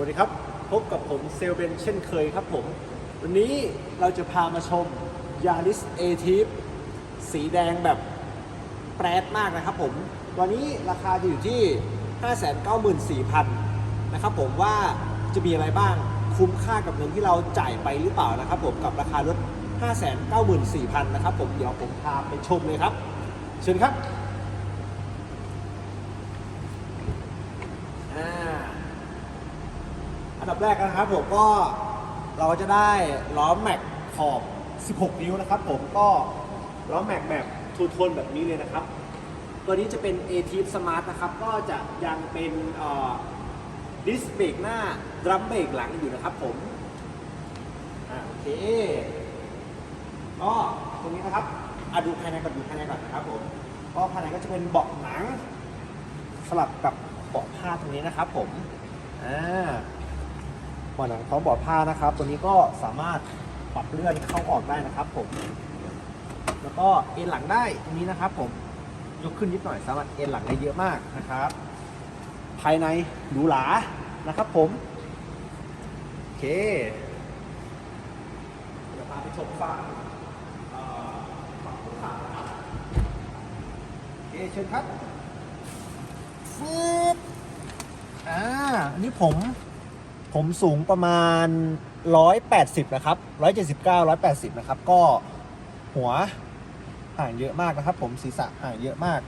วัสดีครับ พบกับผมเซลเบนเช่นเคยครับผม วันนี้เราจะพามาชม Yaris a t i v สีแดงแบบแปรดมากนะครับผมตัวนี้ราคาจะอยู่ที่ 594,000 นะครับผมว่าจะมีอะไรบ้างคุ้มค่ากับเงินที่เราจ่ายไปหรือเปล่านะครับผมกับราคารถ 594,000 นะครับผมเดี๋ยวผมพาไปชมเลยครับ เชิญครับ อ่า อัน ดับแรกนะครับผมก็เราจะได้ล้อแม็กขอบ 16 นิ้วนะครับผมก็ล้อแม็กแบบทูโทนแบบนี้เลยนะครับ ตัวนี้จะเป็น a t i v Smart นะครับ ก็จะยังเป็นดิสเบรกหน้าดรัมเบรกหลังอยู่นะครับผมอ่าโอเคก็ตรงนี้นะครับอะดูภายในก่อนดูภายในก่อนนะครับผมก็ภายในก็จะเป็นเบาะหนังสลับกับเบาะผ้าตรงนี้นะครับผมอ่า เบาะหนังพร้อมเบาะผ้านะครับ ตัวนี้ก็สามารถปรับเลื่อนเข้าออกได้นะครับ ผม แล้วก็เอ็นหลังได้ตรงนี้นะครับ ผมยกขึ้นนิดหน่อยสามารถเอ็นหลังได้เยอะมากนะครับ ภายในหรูหรานะครับ ผมโอเคเดี๋ยวพาไปชมฝั่งเอ่อฝั่งคนขับนะครับโอเคเชิญครับฟึบอ่าอันนี้ผม ผมสูงประมาณ 180 นะครับ 179 180 นะครับ ก็หัวห่างเยอะมากนะครับ ผมศีรษะห่างเยอะมาก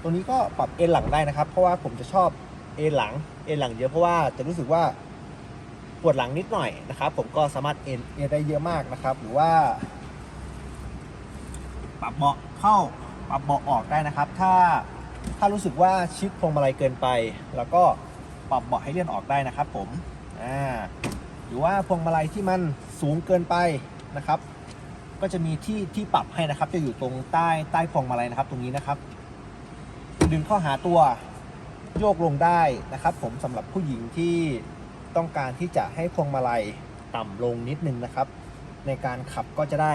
ตรงนี้ก็ปรับเอนหลังได้นะครับ เพราะว่าผมจะชอบเอนหลังเอนหลังเยอะเพราะว่าจะรู้สึกว่าปวดหลังนิดหน่อยนะครับ ผมก็สามารถเอนเอนได้เยอะมากนะครับ หรือว่า ปรับเบาะเข้าปรับเบาะออกได้นะครับ ถ้าถ้ารู้สึกว่าชิดพวงมาลัยเกินไป แล้วก็ปรับเบาะให้เลื่อนออกได้นะครับผม อ่าหรือว่าพวงมาลัยที่มันสูงเกินไปนะครับ ก็จะมีที่ที่ปรับให้นะครับ จะอยู่ตรงใต้ใต้พวงมาลัยนะครับ ตรงนี้นะครับ ดึงเข้าหาตัวโยกลงได้นะครับ ผมสำหรับผู้หญิงที่ต้องการที่จะให้พวงมาลัยต่ำลงนิดนึงนะครับ ในการขับก็จะได้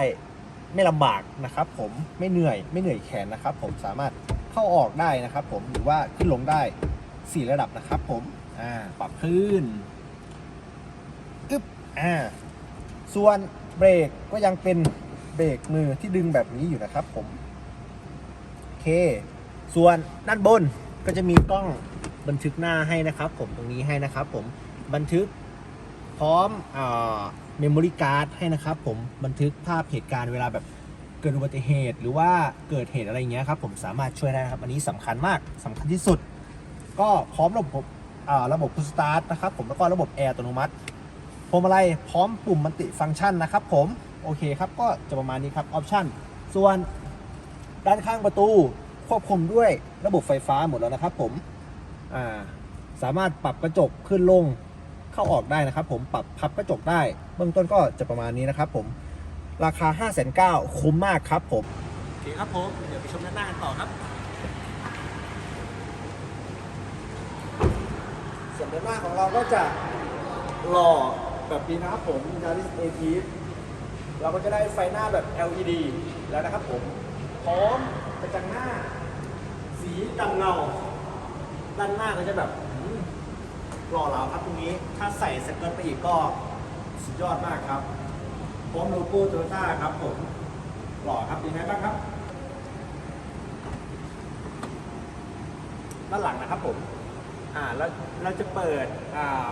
ไม่ลำบากนะครับ ผมไม่เหนื่อยไม่เหนื่อยแขนนะครับ ผมสามารถเข้าออกได้นะครับ ผมหรือว่าขึ้นลงได้ 4 ระดับนะครับ ผมอ่าปรับขึ้น อ่าส่วนเบรกก็ยังเป็นเบรกมือที่ดึงแบบนี้อยู่นะครับผมโอเค ส่วนด้านบนก็จะมีกล้องบันทึกหน้าให้นะครับ ผมตรงนี้ให้นะครับ ผมบันทึกพร้อมเมมโมรี่การ์ดให้นะครับ ผมบันทึกภาพเหตุการณ์เวลาแบบเกิดอุบัติเหตุ หรือว่าเกิดเหตุอะไรอย่างเงี้ยครับ ผมสามารถช่วยได้นะครับ อันนี้สำคัญมากสำคัญที่สุด ก็พร้อมระบบระบบพุชสตาร์ทนะครับ ผมแล้วก็ระบบแอร์อัตโนมัติ พวงมาลัยพร้อมปุ่มมันติฟังก์ชันนะครับผมโอเคครับก็จะประมาณนี้ครับออปชันส่วนด้านข้างประตูควบคุมด้วยระบบไฟฟ้าหมดแล้วนะครับผมอ่าสามารถปรับกระจกขึ้นลงเข้าออกได้นะครับผมปรับพับกระจกได้ เบื้องต้นก็จะประมาณนี้นะครับผมราคา 5 9 0 0 0คุ้มมากครับผมโอเคครับผมเดี๋ยวไปชมด้านหน้ากันต่อครับส่วนด้านหน้าของเราก็จะหล่อ แบบนี้นะครับผม Yaris a t i v เราก็จะได้ไฟหน้าแบบ LED แล้วนะครับผม พร้อมกระจังหน้า สีดำเงา ด้านหน้าก็จะแบบหล่อเหลาครับตรงนี้ ถ้าใส่สเกิร์ตไปอีกก็สุดยอดมากครับ พร้อมโลโก้โตโยต้าครับผม หล่อครับยังไงบ้างครับ ด้านหลังนะครับผม อ่า แล้วเราจะเปิด อ่า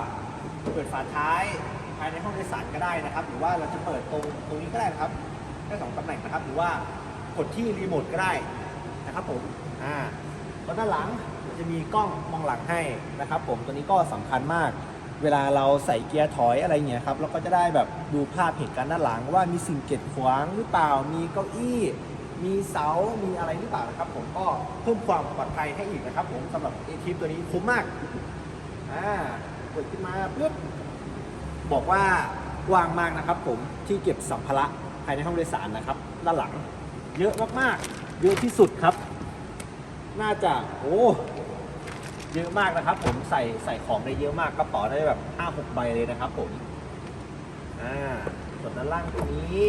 เปิดฝาท้ายายในห้องโดยสารก็ได้นะครับ หรือว่าเราจะเปิดตรงตรงนี้ก็ได้นะครับได้สองตำแหน่งนะครับ หรือว่ากดที่รีโมทก็ได้นะครับผมอ่าแล้วด้านหลังจะมีกล้องมองหลังให้นะครับ ผมตัวนี้ก็สำคัญมาก เวลาเราใส่เกียร์ถอยอะไรเงี้ยครับเราก็จะได้แบบดูภาพเหตุการณ์ด้านหลัง ว่ามีสิ่งเกีดขวางหรือเปล่ามีเก้าอี้มีเสา มีอะไรหรือเปล่านะครับ ผมก็เพิ่มความปลอดภัยให้อีกนะครับ ผมสำหรับเอทีตัวนี้คุ้มมาก อ่าเปิดขึ้นมาปุ๊บ บอกว่ากว้างมากนะครับผมที่เก็บสัมภาระภายในห้องโดยสารนะครับ ด้านหลัง เยอะมากๆ เยอะที่สุดครับ น่าจะโอ้เยอะมากนะครับ ผมใส่ใส่ของได้เยอะมากกระเป๋าได้แบบห้าหกใบเลยนะครับ ผมอ่าส่วนด้านล่างตรงนี้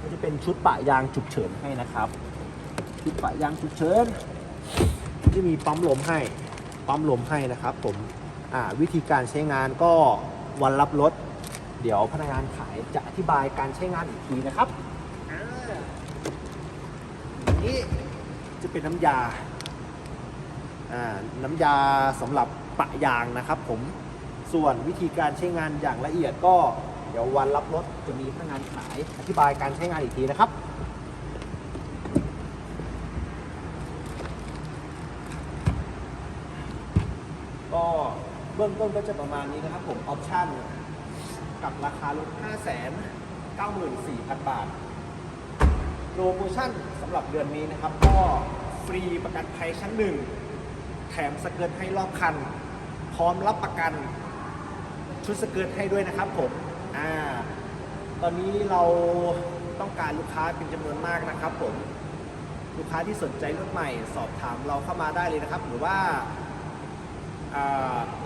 ก็จะเป็นชุดปะยางฉุกเฉินให้นะครับ ชุดปะยางฉุกเฉินจะมีปั๊มลมให้ปั๊มลมให้นะครับ ผมอ่าวิธีการใช้งานก็ วันรับรถ เดี๋ยวพนักงานขายจะอธิบายการใช้งานอีกทีนะครับอ่านี่จะเป็นน้ำยา น้ำยาสำหรับปะยางนะครับผม ส่วนวิธีการใช้งานอย่างละเอียดก็ เดี๋ยววันรับรถจะมีพนักงานขายอธิบายการใช้งานอีกทีนะครับ ก็ เบื้องต้นก็จะประมาณนี้นะครับผมออปชั่นกับราคารถ5 9 4 0 0 0 บาทโปรโมชั่นสำหรับเดือนนี้นะครับ ก็ฟรีประกันภัยชั้นหนึ่งแถมสเกิร์ตให้รอบคัน พร้อมรับประกันชุดสเกิร์ตให้ด้วยนะครับผมอ่าตอนนี้เราต้องการลูกค้าเป็นจำนวนมากนะครับผม ลูกค้าที่สนใจรถใหม่สอบถามเราเข้ามาได้เลยนะครับ หรือว่าอ่า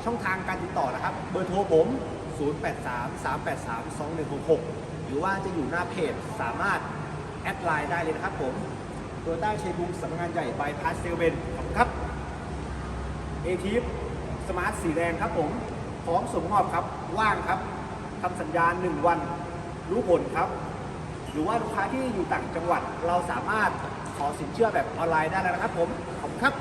ช่องทางการติดต่อนะครับ เบอร์โทรผม 0833832166 หรือว่าจะอยู่หน้าเพจสามารถแอดไลน์ได้เลยนะครับผมโดยใต้ชัยภูมิสำนักงานใหญ่บายพาสเซลเวนขอบคุณครับเอทีฟสมาร์ทสีแดงครับผมพร้อมส่งมอบครับ ว่างครับทำสัญญาณ1วัน รู้ผลครับ หรือว่าลูกค้าที่อยู่ต่างจังหวัด เราสามารถขอสินเชื่อแบบออนไลน์ได้แล้วนะครับผม ขอบคุณครับ